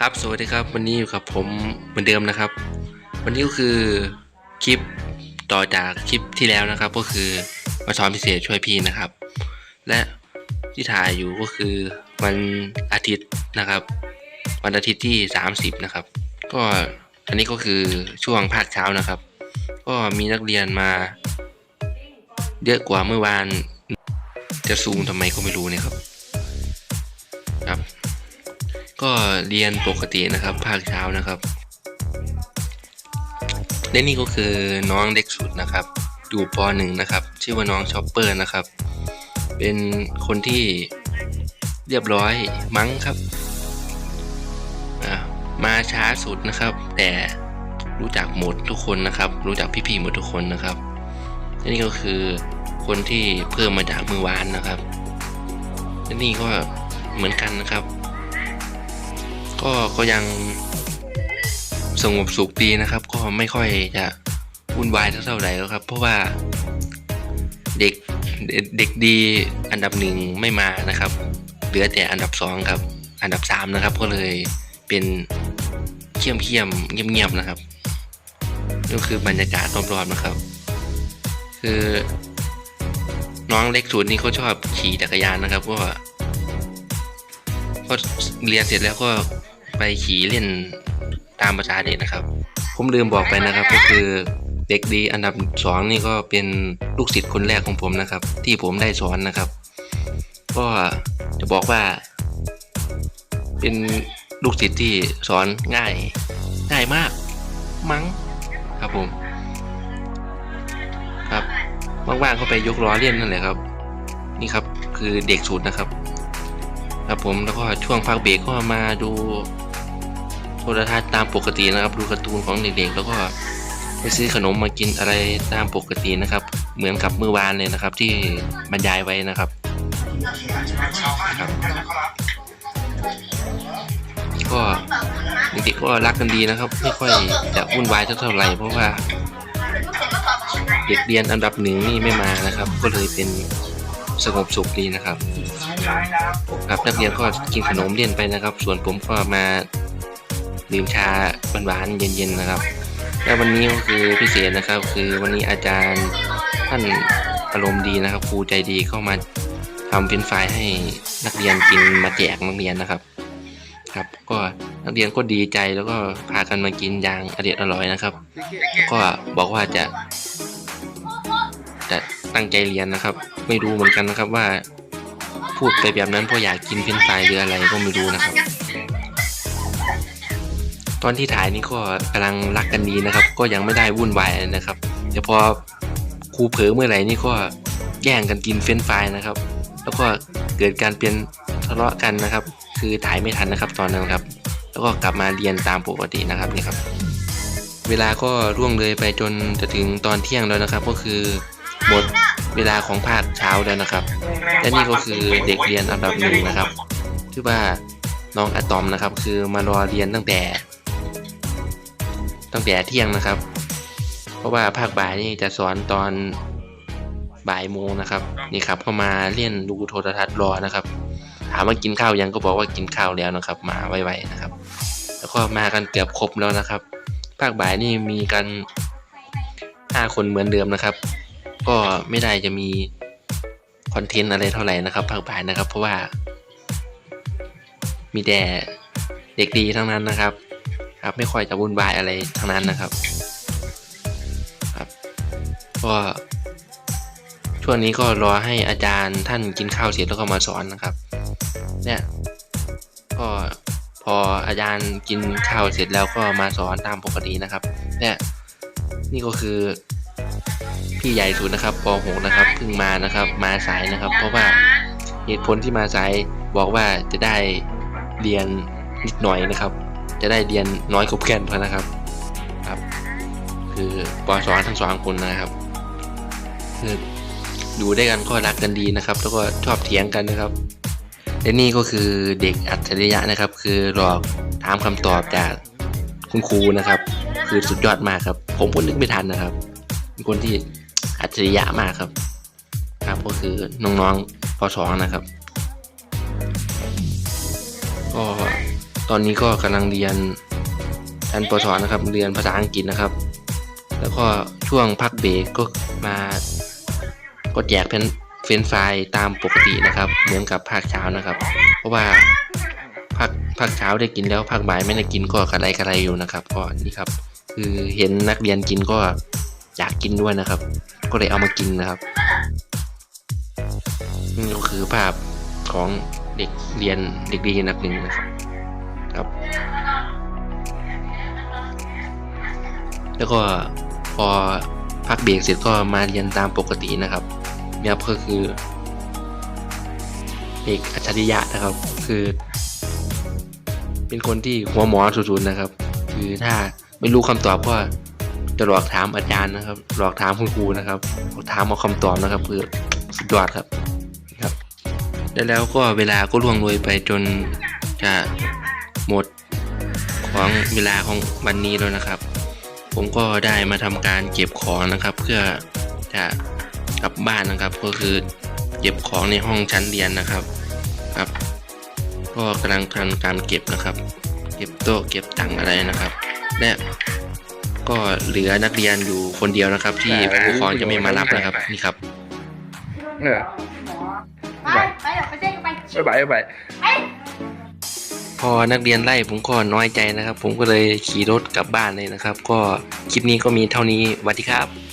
ครับสวัสดีครับ วันนี้อยู่กับผมเหมือนเดิมนะครับ วันนี้ก็คือคลิปต่อจากคลิปที่แล้วนะครับ ก็คือมาสอนพิเศษช่วยพี่นะครับ และที่ถ่ายอยู่ก็คือวันอาทิตย์นะครับ วันอาทิตย์ที่ 30 นะครับ ก็อันนี้ก็คือช่วงภาคเช้านะครับ ก็มีนักเรียนมา เยอะกว่าเมื่อวานจะซูมทำไมก็ไม่รู้เนี่ยครับครับ ก็เรียนปกตินะครับภาคเช้านะครับและนี่ก็คือน้องเด็กสุดนะครับอยู่ป .1 นะครับ ชื่อว่าน้องชอปเปอร์นะครับ เป็นคนที่เรียบร้อยมั้งครับมาช้าสุดนะครับ แต่รู้จักหมดทุกคนนะครับ รู้จักพี่ๆหมดทุกคนนะครับและนี่ก็คือคนที่เพิ่มมาจากมือวานนะครับและนี่ก็เหมือนกันนะครับ ก็ก็ยังสงบสุขดีนะครับ ก็ไม่ค่อยจะวุ่นวายเท่าไหร่แล้วครับ เพราะว่าเด็กเด็กดีอันดับหนึ่งไม่มานะครับ เหลือแต่อันดับสองครับ อันดับสามนะครับ ก็เลยเป็นเขี้ยมเขี้ยมๆเงียบๆนะครับนี่คือบรรยากาศรอบๆนะครับ คือน้องเล็กสุดนี่เขาชอบขี่จักรยานนะครับก็ก็เรียนเสร็จแล้วก็ ไปขี่เล่นตามภาษาเด็กนะครับ ผมลืมบอกไปนะครับ ก็คือเด็กดีอันดับสองนี่ก็เป็นลูกศิษย์คนแรกของผมนะครับ ที่ผมได้สอนนะครับ ก็จะบอกว่า เป็นลูกศิษย์ที่สอนง่าย ง่ายมาก มั้งครับผม ครับว่างๆก็ไปยกล้อเล่นนั่นแหละครับ นี่ครับคือเด็กสุดนะครับ ครับผมแล้วก็ช่วงพักเบรกก็มาดู โทรทัศน์ตามปกตินะครับ ดูการ์ตูนของเด็กๆ แล้วก็ไปซื้อขนมมากินอะไรตามปกตินะครับ เหมือนกับเมื่อวานเลยนะครับ ที่บรรยายไว้นะครับครับก็เด็กๆก็รักกันดีนะครับ ไม่ค่อยจะวุ่นวายเท่าไหร่เพราะว่าเด็กเรียนอันดับหนึ่งนี่ไม่มานะครับ ก็เลยเป็นสงบสุขดีนะครับ ครับนักเรียนก็กินขนมเล่นไปนะครับ ส่วนผมก็มา ดื่มชาหวานๆเย็นๆนะครับ แล้ววันนี้ก็คือพิเศษนะครับ คือวันนี้อาจารย์ท่านอารมณ์ดีนะครับครูใจดีเข้ามาทำเป็นไฟรายให้นักเรียนกินมาแจกนักเรียนนะครับ ครับ ก็นักเรียนก็ดีใจแล้วก็พากันมากินอย่างอร่อยอร่อยนะครับ ก็บอกว่าจะ จะตั้งใจเรียนนะครับ ไม่รู้เหมือนกันนะครับว่า พูดไปแบบนั้นเพราะอยากกินเฟรนช์ฟรายหรืออะไรก็ไม่รู้นะครับ ตอนที่ถ่ายนี่ก็กำลังรักกันดีนะครับ ก็ยังไม่ได้วุ่นวายนะครับแต่พอครูเผลอเมื่อไหร่นี่ก็แย่งกันกินเฟรนช์ฟรายนะครับ แล้วก็เกิดการเป็นทะเลาะกันนะครับ คือถ่ายไม่ทันนะครับตอนนั้นครับ แล้วก็กลับมาเรียนตามปกตินะครับนี่ครับ เวลาก็ร่วงเลยไปจนจะถึงตอนเที่ยงแล้วนะครับ ก็คือหมดเวลาของภาคเช้าแล้วนะครับ และนี่ก็คือเด็กเรียนอันดับหนึ่งนะครับชื่อว่าน้องอะตอมนะครับ คือมารอเรียนตั้งแต่ ตั้งแต่เที่ยงนะครับ เพราะว่าภาคบ่ายนี่จะสอนตอนบ่ายโมงนะครับ นี่ครับก็มาเล่นดูโทรทัศน์รอนะครับถามว่ากินข้าวยังก็บอกว่ากินข้าวแล้วนะครับ มาไวๆนะครับ แล้วก็มากันเกือบครบแล้วนะครับ ภาคบ่ายนี่มีกันห้าคนเหมือนเดิมนะครับ ก็ไม่ได้จะมีคอนเทนต์อะไรเท่าไหร่นะครับภาคบ่ายนะครับ เพราะว่า มีแต่เด็กดีทั้งนั้นนะครับ ครับ ไม่ค่อยจะวุ่นวายอะไรทั้งนั้นนะครับครับก็ช่วงนี้ก็รอให้อาจารย์ท่านกินข้าวเสร็จแล้วก็มาสอนนะครับ เนี่ยก็พออาจารย์กินข้าวเสร็จแล้วก็มาสอนตามปกตินะครับ เนี่ยนี่ก็คือพี่ใหญ่สุดนะครับป .6 นะครับเพิ่งมานะครับ มาสายนะครับ เพราะว่าเหตุผลที่มาสายบอกว่าจะได้เรียนนิดหน่อยนะครับ จะได้เรียนน้อยกว่าเพื่อนเพราะนะครับครับ คือปอสอนทั้งสองคนนะครับ คือดูได้กันก็รักกันดีนะครับ แล้วก็ชอบเถียงกันนะครับและนี่ก็คือเด็กอัจฉริยะนะครับ คือหลอกถามคำตอบจากคุณครูนะครับ คือสุดยอดมากครับ ผมก็นึกไม่ทันนะครับเป็นคนที่อัจฉริยะมากครับ ครับก็คือน้องๆปสองนะครับก็ ตอนนี้ก็กำลังเรียนชั้นปศนะครับ เรียนภาษาอังกฤษนะครับ แล้วก็ช่วงพักเบรกก็มาก็แจกเพนเฟนช์ฟตามปกตินะครับ เหมือนกับภาคเช้านะครับ เพราะว่าภาคภาคเช้าได้กินแล้วภาคบ่ายไม่ได้กินก็กระไรกระไรอยู่นะครับก็นี่ครับ คือเห็นนักเรียนกินก็อยากกินด้วยนะครับ ก็เลยเอามากินนะครับนี่ก็คือภาพของเด็กเรียนเด็กดีอันดับหนึ่งนะครับ แล้วก็พอพักเบรกเสร็จก็มาเรียนตามปกตินะครับเนี่ยก็คือ เอกอัจฉริยะนะครับ คือ เป็นคนที่หัวหมอสุดๆนะครับ คือถ้าไม่รู้คำตอบก็จะหลอกถามอาจารย์นะครับ หลอกถามคุณครูนะครับถามเอาคำตอบนะครับ คือสุดยอดครับครับแล้แล้วก็เวลาก็ล่วงเลยไปจนจะหมดของเวลาของวันนี้แล้วนะครับ ผมก็ได้มาทำการเก็บของนะครับ เพื่อจะกลับบ้านนะครับ ก็คือเก็บของในห้องชั้นเรียนนะครับครับ ก็กำลังทำการเก็บนะครับ เก็บโต๊ะเก็บตังอะไรนะครับ และก็เหลือนักเรียนอยู่คนเดียวนะครับ ที่ผู้ปกครองจะไม่มารับนะครับนี่ครับเออไปไปเดี๋ยวไปเจ๊กันไปบ๊ายบายบ๊ายบายไป อนักเรียนไล่ผมก็น้อยใจนะครับ ผมก็เลยขี่รถกลับบ้านเลยนะครับ ก็คลิปนี้ก็มีเท่านี้สวัสดีครับ